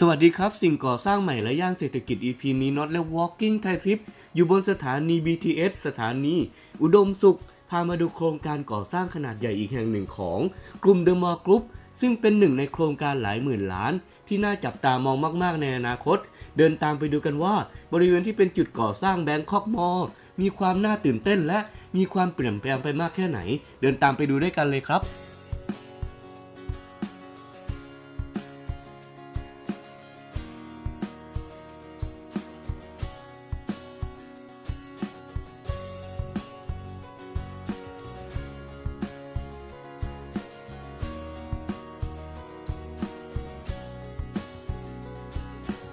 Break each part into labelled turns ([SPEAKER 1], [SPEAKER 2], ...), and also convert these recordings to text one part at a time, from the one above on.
[SPEAKER 1] สวัสดีครับ สิ่งก่อสร้างใหม่และย่านเศรษฐกิจ EP นี้น็อตและ Walking Thai Trip อยู่บนสถานี BTS สถานี อุดมสุข พามาดูโครงการก่อสร้างขนาดใหญ่อีกแห่งหนึ่งของกลุ่ม The Mall Group ซึ่งเป็นหนึ่งในโครงการหลายหมื่นล้าน ที่น่าจับตามองมาก ๆ ในอนาคต เดินตามไปดูกันว่า บริเวณที่เป็นจุดก่อสร้างแบงคอกมอลมีความน่าตื่นเต้นและมีความเปลี่ยนแปลงไปมากแค่ไหน เดินตามไปดูด้วยกันเลยครับ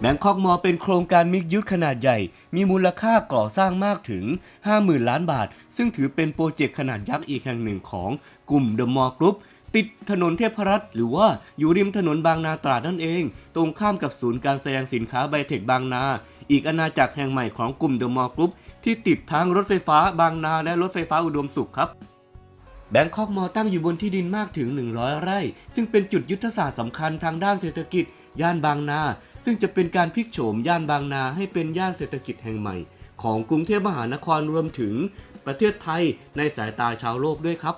[SPEAKER 1] แบงคอกมอเป็นโครงการมิกยุทธขนาดใหญ่ มีมูลค่าก่อสร้างมากถึง 50,000 ล้านบาท ซึ่งถือเป็นโปรเจกต์ขนาดยักษ์อีกแห่งหนึ่งของกลุ่ม The Mall Group ติดถนนเทพรัตน์หรือว่าอยู่ริมถนนบางนาตราดนั่นเอง ตรงข้ามกับศูนย์การแสดงสินค้าไบเทคบางนา อีกอาณาจักรแห่งใหม่ของกลุ่ม The Mall Group ที่ติดทั้งรถไฟฟ้าบางนาและรถไฟฟ้าอุดมสุขครับแบงคอกมอตั้งอยู่บนที่ดินมากถึง 100 ไร่ ซึ่งเป็นจุดยุทธศาสตร์สำคัญทางด้านเศรษฐกิจ ย่านบางนา ซึ่งจะเป็นการพลิกโฉมย่านบางนาให้เป็นย่านเศรษฐกิจแห่งใหม่ ของกรุงเทพมหานครรวมถึงประเทศไทยในสายตาชาวโลกด้วยครับ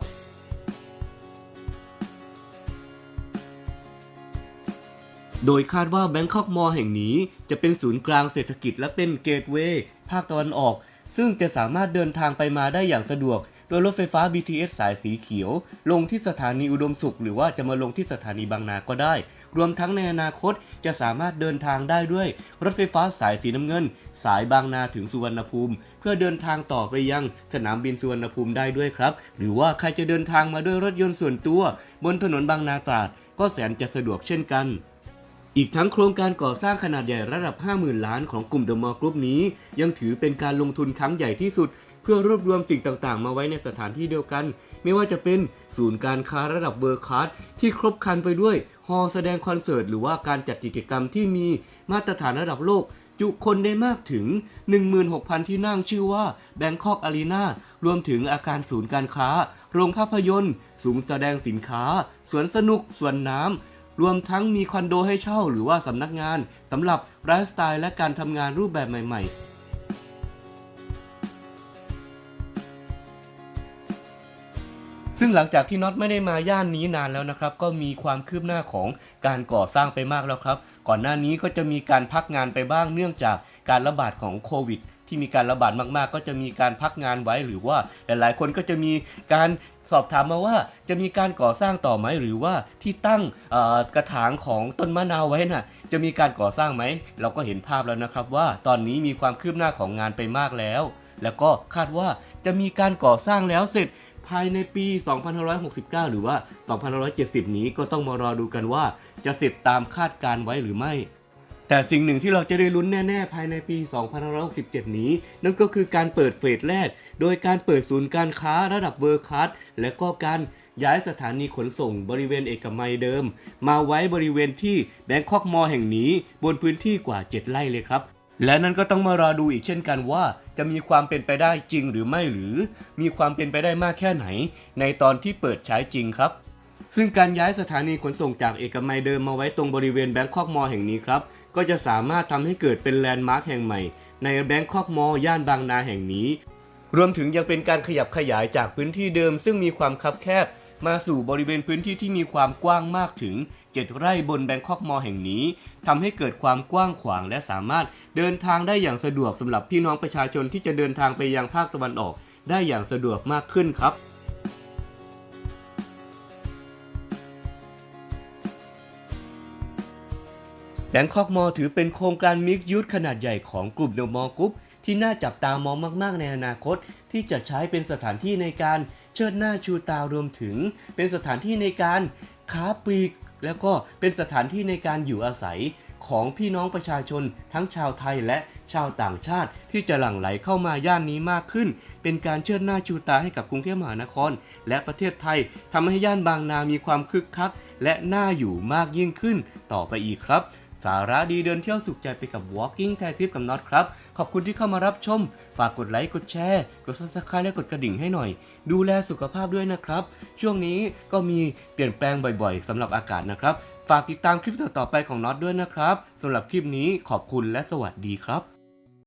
[SPEAKER 1] โดยคาดว่าแบงคอกมอลแห่งนี้จะเป็นศูนย์กลางเศรษฐกิจและเป็นเกตเวย์ภาคตะวันออก ซึ่งจะสามารถเดินทางไปมาได้อย่างสะดวก โดยรถไฟฟ้า BTS สายสีเขียว ลงที่สถานีอุดมสุข หรือว่าจะมาลงที่สถานีบางนาก็ได้ รวมทั้งในอนาคตจะสามารถเดินทางได้ด้วย รถไฟฟ้าสายสีน้ำเงิน สายบางนาถึงสุวรรณภูมิ เพื่อเดินทางต่อไปยังสนามบินสุวรรณภูมิได้ด้วยครับ หรือว่าใครจะเดินทางมาด้วยรถยนต์ส่วนตัว บนถนนบางนาตราดก็แสนจะสะดวกเช่นกันอีกทั้งโครงการก่อสร้างขนาดใหญ่ระดับ 50,000 ล้านของกลุ่ม The Mall Group นี้ ยังถือเป็นการลงทุนครั้งใหญ่ที่สุด เพื่อรวบรวมสิ่งต่างๆ มาไว้ในสถานที่เดียวกัน ไม่ว่าจะเป็นศูนย์การค้าระดับเบอร์คัสที่ครบครันไปด้วยฮอลแสดงคอนเสิร์ตหรือว่าการจัดกิจกรรมที่มีมาตรฐานระดับโลก จุคนได้มากถึง 16,000 ที่นั่งชื่อว่า Bangkok Arena รวมถึงอาคารศูนย์การค้า โรงภาพยนตร์ศูนย์แสดงสินค้า สวนสนุก สวนน้ำรวมทั้งมีคอนโดให้เช่าหรือว่าสำนักงานสำหรับไลฟ์สไตล์และการทำงานรูปแบบใหม่ ๆ ซึ่งหลังจากที่น็อตไม่ได้มาย่านนี้นานแล้วนะครับ ก็มีความคืบหน้าของการก่อสร้างไปมากแล้วครับ ก่อนหน้านี้ก็จะมีการพักงานไปบ้างเนื่องจากการระบาดของโควิดที่มีการระบาดมากๆ ก็จะมีการพักงานไว้หรือว่าหลายๆ คนก็จะมีการสอบถามมาว่าจะมีการก่อสร้างต่อไหมหรือว่าที่ตั้งกระถางของต้นมะนาวไว้น่ะ จะมีการก่อสร้างไหม เราก็เห็นภาพแล้วนะครับว่าตอนนี้มีความคืบหน้าของงานไปมากแล้ว แล้วก็คาดว่าจะมีการก่อสร้างแล้วเสร็จ ภายในปี 2569 หรือว่า 2570 นี้ก็ต้องมารอดูกันว่า จะเสร็จตามคาดการไว้หรือไม่ แต่สิ่งหนึ่งที่เราจะได้ลุ้นแน่ ๆ ภายในปี 2567 นี้ นั่นก็คือการเปิดเฟสแรก โดยการเปิดศูนย์การค้าระดับเวอร์คัสและก็การย้ายสถานีขนส่งบริเวณเอกมัยเดิม มาไว้บริเวณที่แบงคอกมอลแห่งนี้บนพื้นที่กว่า 7 ไร่เลยครับ และนั่นก็ต้องมารอดูอีกเช่นกันว่า จะมีความเป็นไปได้จริงหรือไม่หรือ มีความเป็นไปได้มากแค่ไหน ในตอนที่เปิดใช้จริงครับ ซึ่งการย้ายสถานีขนส่งจากเอกมัยเดิมมาไว้ตรงบริเวณแบงคอกมอลแห่งนี้ครับก็จะสามารถทำให้เกิดเป็นแลนด์มาร์คแห่งใหม่ ในแบงคอกมอลย่านบางนาแห่งนี้ รวมถึงยังเป็นการขยับขยายจากพื้นที่เดิม ซึ่งมีความคับแคบ มาสู่บริเวณพื้นที่ที่มีความกว้างมากถึง 7 ไร่บนแบงคอกมอแห่งนี้ทำให้เกิดความกว้างขวางและสามารถเดินทางได้อย่างสะดวกสำหรับพี่น้องประชาชนที่จะเดินทางไปยังภาคตะวันออก ได้อย่างสะดวกมากขึ้นครับแบงคอกมอถือเป็นโครงการมิกยูทขนาดใหญ่ของกลุ่มเดอะมอลกรุ๊ปที่น่าจับตามองมาก ๆ ในอนาคต ที่จะใช้เป็นสถานที่ในการ เชิดหน้าชูตารวมถึง เป็นสถานที่ในการค้าปลีก แล้วก็เป็นสถานที่ในการอยู่อาศัยของพี่น้องประชาชนทั้งชาวไทยและชาวต่างชาติ ที่จะหลั่งไหลเข้ามาย่านนี้มากขึ้น เป็นการเชิดหน้าชูตาให้กับกรุงเทพมหานคร และประเทศไทยทำให้ย่านบางนามีความคึกคัก และน่าอยู่มากยิ่งขึ้นต่อไปอีกครับ สาระดีเดินเที่ยวสุขใจไปกับ Walking t h a i Trip กับน็อตครับ ขอบคุณที่เข้ามารับชม ฝากกดไลค์ กดแชร์ กด subscribe และกดกระดิ่งให้หน่อย ดูแลสุขภาพด้วยนะครับ ช่วงนี้ก็มีเปลี่ยนแปลงบ่อยๆสำหรับอากาศนะครับ ฝากติดตามคลิปต่อๆไปของน็อตด้วยนะครับสำหรับคลิปนี้ขอบคุณและสวัสดีครับ